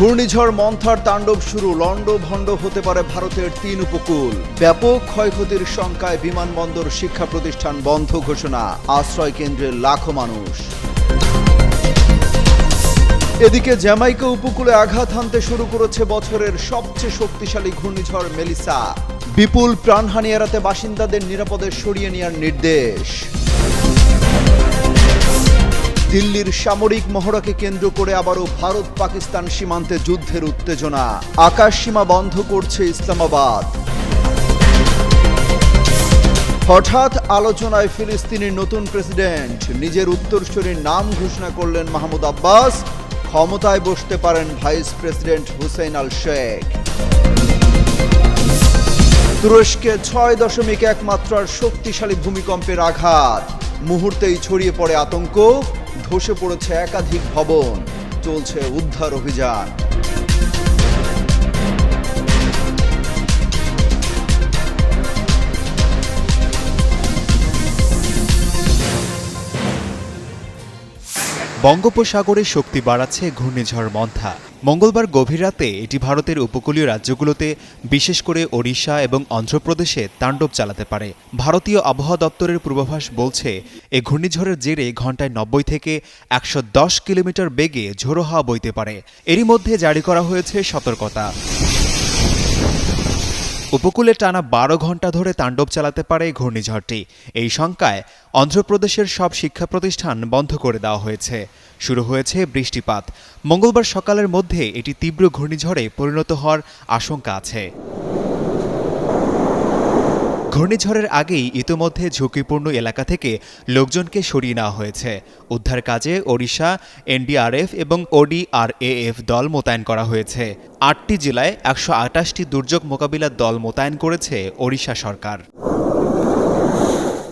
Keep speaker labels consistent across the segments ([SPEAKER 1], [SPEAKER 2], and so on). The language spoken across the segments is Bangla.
[SPEAKER 1] ঘূর্ণিঝড় মন্থার তাণ্ডব শুরু। লন্ড ভণ্ড হতে পারে ভারতের তিন উপকূল। ব্যাপক ক্ষয়ক্ষতির শঙ্কায় বিমানবন্দর শিক্ষা প্রতিষ্ঠান বন্ধ ঘোষণা, আশ্রয় কেন্দ্রের লাখো মানুষ। এদিকে জ্যামাইকা উপকূলে আঘাত হানতে শুরু করেছে বছরের সবচেয়ে শক্তিশালী ঘূর্ণিঝড় মেলিসা। বিপুল প্রাণহানি এড়াতে বাসিন্দাদের নিরাপদে সরিয়ে নেওয়ার নির্দেশ। দিল্লির সামরিক মহড়াকে কেন্দ্র করে আবারও ভারত পাকিস্তান সীমান্তে যুদ্ধের উত্তেজনা। আকাশ সীমা বন্ধ করছে ইসলামাবাদ। হঠাৎ আলোচনায় ফিলিস্তিনের নতুন প্রেসিডেন্ট, নিজের উত্তরসূরির নাম ঘোষণা করলেন মাহমুদ আব্বাস, ক্ষমতায় বসতে পারেন vice president Hussein Al Sheikh. তুরস্কে ছয় দশমিক এক মাত্রার শক্তিশালী ভূমিকম্পের আঘাত। মুহূর্তেই ছড়িয়ে পড়ে আতঙ্ক। ধসে পড়েছে একাধিক ভবন চলছে উদ্ধার অভিযান।
[SPEAKER 2] বঙ্গোপসাগরে শক্তি বাড়াচ্ছে ঘূর্ণিঝড় মন্থা। মঙ্গলবার গভীর রাতে এটি ভারতের উপকূলীয় রাজ্যগুলোতে, বিশেষ করে ওড়িশা এবং অন্ধ্রপ্রদেশে তাণ্ডব চালাতে পারে। ভারতীয় আবহাওয়া দপ্তরের পূর্বাভাস বলছে, এ ঘূর্ণিঝড়ের জেরে ঘন্টায় নব্বই থেকে একশো দশ কিলোমিটার বেগে ঝোড়ো হাওয়া বইতে পারে। এরই মধ্যে জারি করা হয়েছে সতর্কতা। উপকূলে টানা বারো ঘণ্টা ধরে তাণ্ডব চালাতে পারে ঘূর্ণিঝড়টি। এই শঙ্কায় অন্ধ্রপ্রদেশের সব শিক্ষা প্রতিষ্ঠান বন্ধ করে দেওয়া হয়েছে। শুরু হয়েছে বৃষ্টিপাত। মঙ্গলবার সকালের মধ্যে এটি তীব্র ঘূর্ণিঝড়ে পরিণত হওয়ার আশঙ্কা আছে। ঘূর্ণিঝড়ের আগেই ইতোমধ্যে ঝুঁকিপূর্ণ এলাকা থেকে লোকজনকে সরিয়ে নেওয়া হয়েছে। উদ্ধার কাজে ওড়িশা, এনডিআরএফ এবং ওডিআরএএফ দল মোতায়েন করা হয়েছে। আটটি জেলায় একশো আটাশটি দুর্যোগ মোকাবিলার দল মোতায়েন করেছে ওড়িশা সরকার।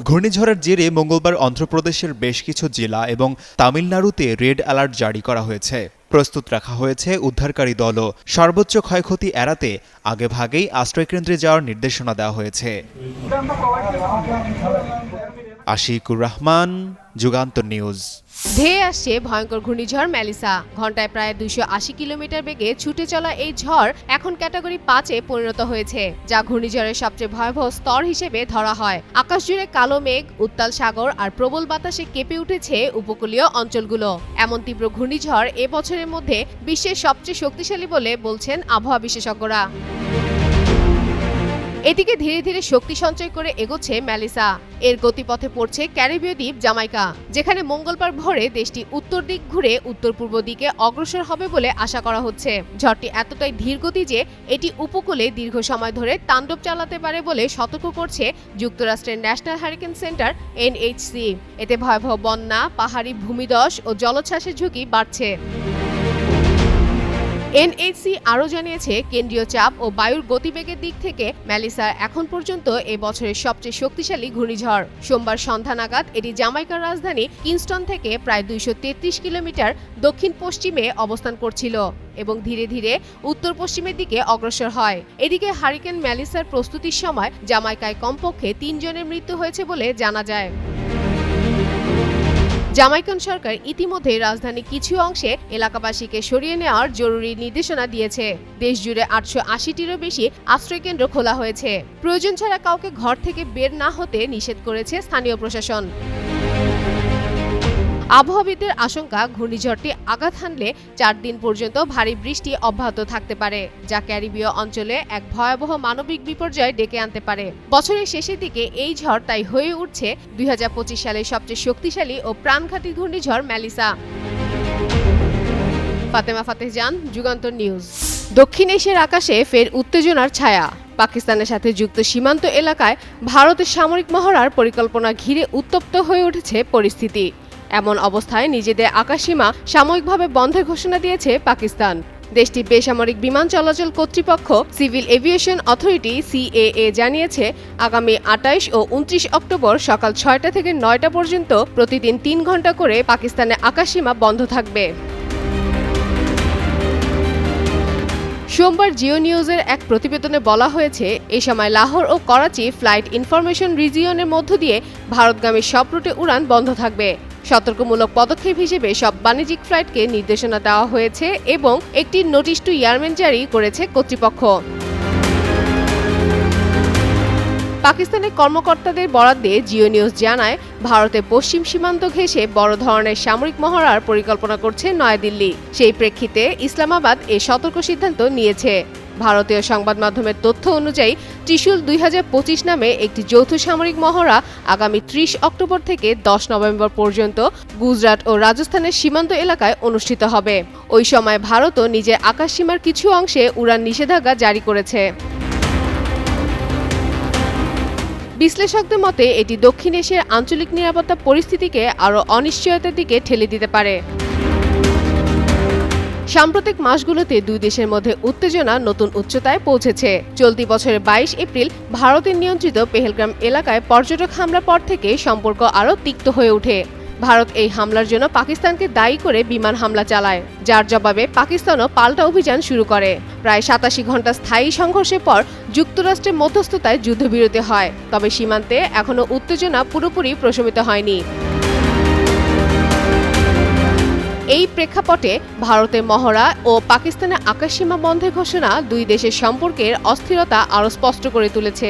[SPEAKER 2] ঘূর্ণিঝড়ের জেরে মঙ্গলবার অন্ধ্রপ্রদেশের বেশ কিছু জেলা এবং তামিলনাড়ুতে রেড অ্যালার্ট জারি করা হয়েছে। প্রস্তুত রাখা হয়েছে উদ্ধারকারী দলও। সর্বোচ্চ ক্ষয়ক্ষতি এড়াতে আগেভাগেই আশ্রয়কেন্দ্রে যাওয়ার নির্দেশনা দেওয়া হয়েছে। আশিকুর রহমান যুগান্তর নিউজ।
[SPEAKER 3] ধেয়ে আসছে ভয়ঙ্কর ঘূর্ণিঝড় ম্যালিসা। ঘন্টায় প্রায় দুইশো আশি কিলোমিটার বেগে ছুটে চলা এই ঝড় এখন ক্যাটাগরি পাঁচে পরিণত হয়েছে, যা ঘূর্ণিঝড়ের সবচেয়ে ভয়াবহ স্তর হিসেবে ধরা হয়। আকাশ জুড়ে কালো মেঘ, উত্তাল সাগর আর প্রবল বাতাসে কেঁপে উঠেছে উপকূলীয় অঞ্চলগুলো। এমন তীব্র ঘূর্ণিঝড় এ বছরের মধ্যে বিশ্বের সবচেয়ে শক্তিশালী বলে বলছেন আবহাওয়া বিশেষজ্ঞরা। এদিকে ধীরে ধীরে শক্তি সঞ্চয় করে এগোচ্ছে ম্যালিসা। এর গতিপথে পড়ছে ক্যারিবীয় দ্বীপ জামাইকা, যেখানে মঙ্গলবার ভোরে দেশটি উত্তর দিক ঘুরে উত্তর পূর্ব দিকে অগ্রসর হবে বলে আশা করা হচ্ছে। ঝড়টি এতটাই ধীরগতি যে এটি উপকূলে দীর্ঘ সময় ধরে তাণ্ডব চালাতে পারে বলে সতর্ক করছে যুক্তরাষ্ট্রের ন্যাশনাল হারিকেন সেন্টার এনএইচসি। এতে ভয়াবহ বন্যা, পাহাড়ি ভূমিধস ও জলোচ্ছ্বাসের ঝুঁকি বাড়ছে। এনএইচসি আরও জানিয়েছে, কেন্দ্রীয় চাপ ও বায়ুর গতিবেগের দিক থেকে ম্যালিসা এখন পর্যন্ত এ বছরের সবচেয়ে শক্তিশালী ঘূর্ণিঝড়। সোমবার সন্ধ্যা নাগাদ এটি জামাইকার রাজধানী কিংস্টন থেকে প্রায় দুইশ তেত্রিশ কিলোমিটার দক্ষিণ পশ্চিমে অবস্থান করছিল এবং ধীরে ধীরে উত্তর পশ্চিমের দিকে অগ্রসর হয়। এদিকে হারিকেন ম্যালিসার প্রস্তুতির সময় জামাইকায় কমপক্ষে তিনজনের মৃত্যু হয়েছে বলে জানা যায়। জামাইকান সরকার ইতিমধ্যে রাজধানীর কিছু অংশে এলাকাবাসীকে সরিয়ে নেওয়ার জরুরি নির্দেশনা দিয়েছে। দেশ জুড়ে আটশো আশিটিরও বেশি আশ্রয়কেন্দ্র খোলা হয়েছে। প্রয়োজন ছাড়া কাউকে ঘর থেকে বের না হতে নিষেধ করেছে স্থানীয় প্রশাসন। আবহাওয়াবিদদের আশঙ্কা, ঘূর্ণিঝড়টি আঘাত হানলে চার দিন পর্যন্ত ভারী বৃষ্টি অব্যাহত থাকতে পারে, যা ক্যারিবীয় অঞ্চলে এক ভয়াবহ মানবিক বিপর্যয় ডেকে আনতে পারে। বছরের শেষের দিকে এই ঝড় তাই হয়ে উঠছে দু হাজার পঁচিশ সালের সবচেয়ে শক্তিশালী ও প্রাণঘাতী ঘূর্ণিঝড় ম্যালিসা। ফাতেমা ফাতেহজান, যুগান্তর নিউজ। দক্ষিণ এশিয়ার আকাশে ফের উত্তেজনার ছায়া। পাকিস্তানের সাথে যুক্ত সীমান্ত এলাকায় ভারতের সামরিক মহড়ার পরিকল্পনা ঘিরে উত্তপ্ত হয়ে উঠেছে পরিস্থিতি। এমন অবস্থায় নিজেদের আকাশসীমা সাময়িকভাবে বন্ধের ঘোষণা দিয়েছে পাকিস্তান। দেশটির বেসামরিক বিমান চলাচল কর্তৃপক্ষ, সিভিল এভিয়েশন অথরিটি, সিএএ, জানিয়েছে, আগামী আটাইশ ও উনত্রিশ অক্টোবর সকাল ছয়টা থেকে নয়টা পর্যন্ত প্রতিদিন তিন ঘণ্টা করে পাকিস্তানের আকাশসীমা বন্ধ থাকবে। সোমবার জিও নিউজের এক প্রতিবেদনে বলা হয়েছে এই সময় লাহোর ও করাচি ফ্লাইট ইনফরমেশন রিজিয়নের মধ্য দিয়ে ভারতগামী সব রুটে উড়ান বন্ধ থাকবে। সতর্কমূলক পদক্ষেপ হিসেবে সব বাণিজ্যিক ফ্লাইটকে নির্দেশনা দেওয়া হয়েছে এবং একটি নোটিশ টু এয়ারম্যান জারি করেছে কর্তৃপক্ষ। পাকিস্তানের কর্মকর্তাদের বরাদ দিয়ে জিও নিউজ জানায় ভারতের পশ্চিম সীমান্ত ঘেঁষে বড় ধরনের সামরিক মহড়ার পরিকল্পনা করছে নয়াদিল্লি। সেই প্রেক্ষিতে ইসলামাবাদ এ সতর্ক সিদ্ধান্ত নিয়েছে। ভারতীয় সংবাদ মাধ্যমের তথ্য অনুযায়ী ত্রিশূল দুই নামে একটি যৌথ সামরিক মহড়া আগামী ত্রিশ অক্টোবর থেকে দশ নভেম্বর পর্যন্ত গুজরাট ও রাজস্থানের সীমান্ত এলাকায় অনুষ্ঠিত হবে। ওই সময় ভারতও নিজের আকাশসীমার কিছু অংশে উড়ান নিষেধাজ্ঞা জারি করেছে। বিশ্লেষকদের মতে, এটি দক্ষিণ এশিয়ার আঞ্চলিক নিরাপত্তা পরিস্থিতিকে আরও অনিশ্চয়তার দিকে ঠেলে দিতে পারে। সাম্প্রতিক মাসগুলোতে দুই দেশের মধ্যে উত্তেজনা নতুন উচ্চতায় পৌঁছেছে। চলতি বছরের বাইশ এপ্রিল ভারতের নিয়ন্ত্রিত পেহেলগ্রাম এলাকায় পর্যটক হামলার পর থেকে সম্পর্ক আরও তিক্ত হয়ে ওঠে। ভারত এই হামলার জন্য পাকিস্তানকে দায়ী করে বিমান হামলা চালায়, যার জবাবে পাকিস্তানও পাল্টা অভিযান শুরু করে। প্রায় সাতাশি ঘণ্টা স্থায়ী সংঘর্ষের পর যুক্তরাষ্ট্রের মধ্যস্থতায় যুদ্ধবিরতি হয়, তবে সীমান্তে এখনও উত্তেজনা পুরোপুরি প্রশমিত হয়নি। এই প্রেক্ষাপটে ভারতের মহড়া ও পাকিস্তানের আকাশসীমা বন্ধের ঘোষণা দুই দেশের সম্পর্কের অস্থিরতা আরও স্পষ্ট করে তুলেছে।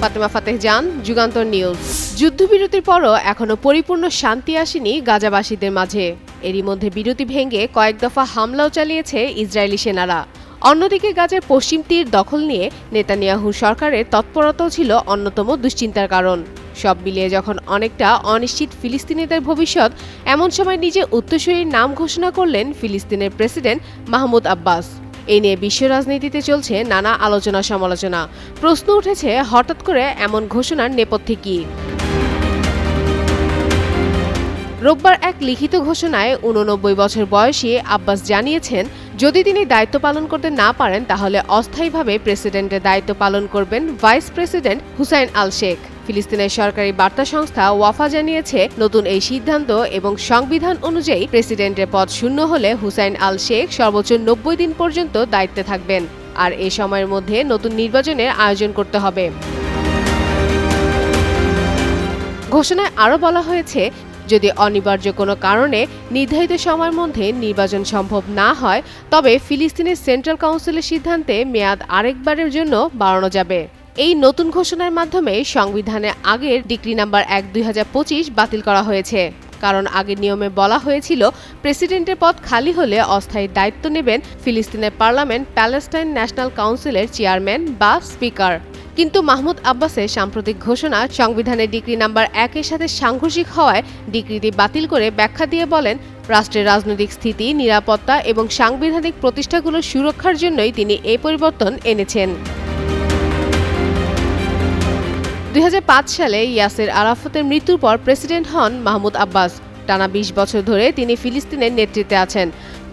[SPEAKER 3] ফাতেমা ফাতেহ জান, যুগান্তর নিউজ। যুদ্ধবিরতির পরও এখনও পরিপূর্ণ শান্তি আসেনি গাজাবাসীদের মাঝে। এরই মধ্যে বিরতি ভেঙে কয়েক দফা হামলাও চালিয়েছে ইসরায়েলি সেনারা। অন্যদিকে গাজার পশ্চিম তীর দখল নিয়ে নেতানিয়াহু সরকারের তৎপরতাও ছিল অন্যতম দুশ্চিন্তার কারণ। সব মিলিয়ে যখন অনেকটা অনিশ্চিত ফিলিস্তিনিদের ভবিষ্যৎ, এমন সময় নিজে উত্তরসূরির নাম ঘোষণা করলেন ফিলিস্তিনের প্রেসিডেন্ট মাহমুদ আব্বাস। এ নিয়ে বিশ্ব রাজনীতিতে চলছে নানা আলোচনা সমালোচনা। প্রশ্ন উঠেছে, হঠাৎ করে এমন ঘোষণার নেপথ্যে কী? রোববার এক লিখিত ঘোষণায় উননব্বই বছর বয়সী আব্বাস জানিয়েছেন, যদি তিনি দায়িত্ব পালন করতে না পারেন, তাহলে অস্থায়ীভাবে প্রেসিডেন্টের দায়িত্ব পালন করবেন vice president Hussain Al Sheikh. ফিলিস্তিনের সরকারি বার্তা সংস্থা ওয়াফা জানিয়েছে, নতুন এই সিদ্ধান্ত এবং সংবিধান অনুযায়ী প্রেসিডেন্টের পদ শূন্য হলে হুসাইন আল শেখ সর্বোচ্চ নব্বই দিন পর্যন্ত দায়িত্বে থাকবেন। আর এ সময়ের মধ্যে নতুন নির্বাচনের আয়োজন করতে হবে। ঘোষণায় আরও বলা হয়েছে, যদি অনিবার্য কোনো কারণে নির্ধারিত সময়ের মধ্যে নির্বাচন সম্ভব না হয়, তবে ফিলিস্তিনের সেন্ট্রাল কাউন্সিলের সিদ্ধান্তে মেয়াদ আরেকবারের জন্য বাড়ানো যাবে। এই নতুন ঘোষণার মাধ্যমে সংবিধানে আগের ডিগ্রি নাম্বার এক দুই বাতিল করা হয়েছে। কারণ আগের নিয়মে বলা হয়েছিল, প্রেসিডেন্টের পদ খালি হলে অস্থায়ী দায়িত্ব নেবেন ফিলিস্তিনের পার্লামেন্ট, প্যালেস্টাইন ন্যাশনাল কাউন্সিলের চেয়ারম্যান বা স্পিকার। কিন্তু মাহমুদ আব্বাসের সাম্প্রতিক ঘোষণা সংবিধানের ডিগ্রি নাম্বার একের সাথে সাংঘর্ষিক হওয়ায় ডিগ্রিটি বাতিল করে ব্যাখ্যা দিয়ে বলেন, রাষ্ট্রের রাজনৈতিক স্থিতি, নিরাপত্তা এবং সাংবিধানিক প্রতিষ্ঠাগুলোর সুরক্ষার জন্যই তিনি এই পরিবর্তন এনেছেন। দুই হাজার পাঁচ সালে ইয়াসের আরাফাতের মৃত্যুর পর প্রেসিডেন্ট হন মাহমুদ আব্বাস। টানা বিশ বছর ধরে তিনি ফিলিস্তিনের নেতৃত্বে আছেন।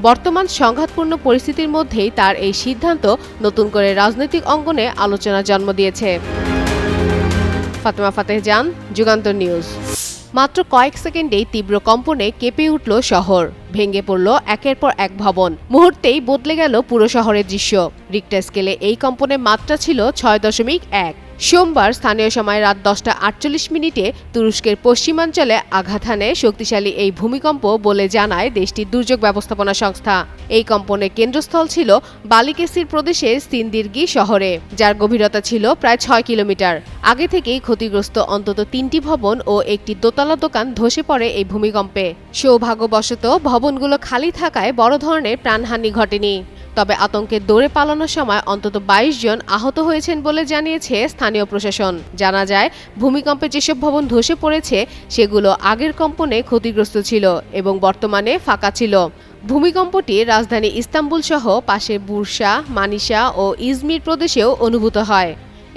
[SPEAKER 3] বর্তমান সংঘাতপূর্ণ পরিস্থিতির মধ্যেই তার এই সিদ্ধান্ত নতুন করে রাজনৈতিক অঙ্গনে আলোচনা জন্ম দিয়েছে। ফাতেমা ফাতেহ জান, যুগান্তর নিউজ। মাত্র কয়েক সেকেন্ডেই তীব্র কম্পনে কেঁপে উঠল শহর। ভেঙে পড়ল একের পর এক ভবন। মুহূর্তেই বদলে গেল পুরো শহরের দৃশ্য। রিক্টার স্কেলে এই কম্পনের মাত্রা ছিল ছয় দশমিক এক। সোমবার স্থানীয় সময় রাত দশটা আটচল্লিশ মিনিটে তুরস্কের পশ্চিমাঞ্চলে আঘাত হানে শক্তিশালী এই ভূমিকম্প বলে জানায় দেশটির দুর্যোগ ব্যবস্থাপনা সংস্থা। এই কম্পনের কেন্দ্রস্থল ছিল বালিকেসির প্রদেশের সিন্দিরগি শহরে, যার গভীরতা ছিল প্রায় ছয় কিলোমিটার। আগে থেকেই ক্ষতিগ্রস্ত অন্তত তিনটি ভবন ও একটি দোতলা দোকান ধসে পড়ে এই ভূমিকম্পে। সৌভাগ্যবশত ভবনগুলো খালি থাকায় বড় ধরনের প্রাণহানি ঘটেনি। তবে আতঙ্কে দৌড়ে পালানোর সময় অন্তত বাইশ জন আহত হয়েছেন বলে জানিয়েছে স্থানীয় প্রশাসন। জানা যায়, ভূমিকম্পে যেসব ভবন ধসে পড়েছে, সেগুলো আগের কম্পনে ক্ষতিগ্রস্ত ছিল এবং বর্তমানে ফাঁকা ছিল। ভূমিকম্পটি রাজধানী ইস্তাম্বুল সহ পাশের বুরসা, মানিসা ও ইজমির প্রদেশেও অনুভূত হয়।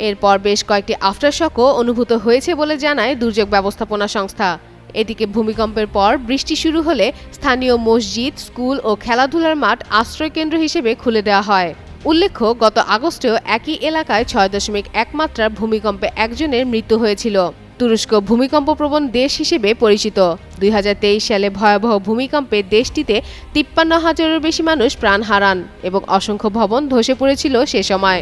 [SPEAKER 3] এরপর বেশ কয়েকটি আফটারশকও অনুভূত হয়েছে বলে জানায় দুর্যোগ ব্যবস্থাপনা সংস্থা। এদিকে ভূমিকম্পের পর বৃষ্টি শুরু হলে স্থানীয় মসজিদ, স্কুল ও খেলাধুলার মাঠ আশ্রয়কেন্দ্র হিসেবে খুলে দেওয়া হয়। উল্লেখ্য, গত আগস্টেও একই এলাকায় ছয় দশমিক এক মাত্রার ভূমিকম্পে একজনের মৃত্যু হয়েছিল। তুরস্ক ভূমিকম্প প্রবণ দেশ হিসেবে পরিচিত। দুই হাজার তেইশ সালে ভয়াবহ ভূমিকম্পে দেশটিতে তিপ্পান্ন হাজারের বেশি মানুষ প্রাণ হারান এবং অসংখ্য ভবন ধসে পড়েছিল সে সময়।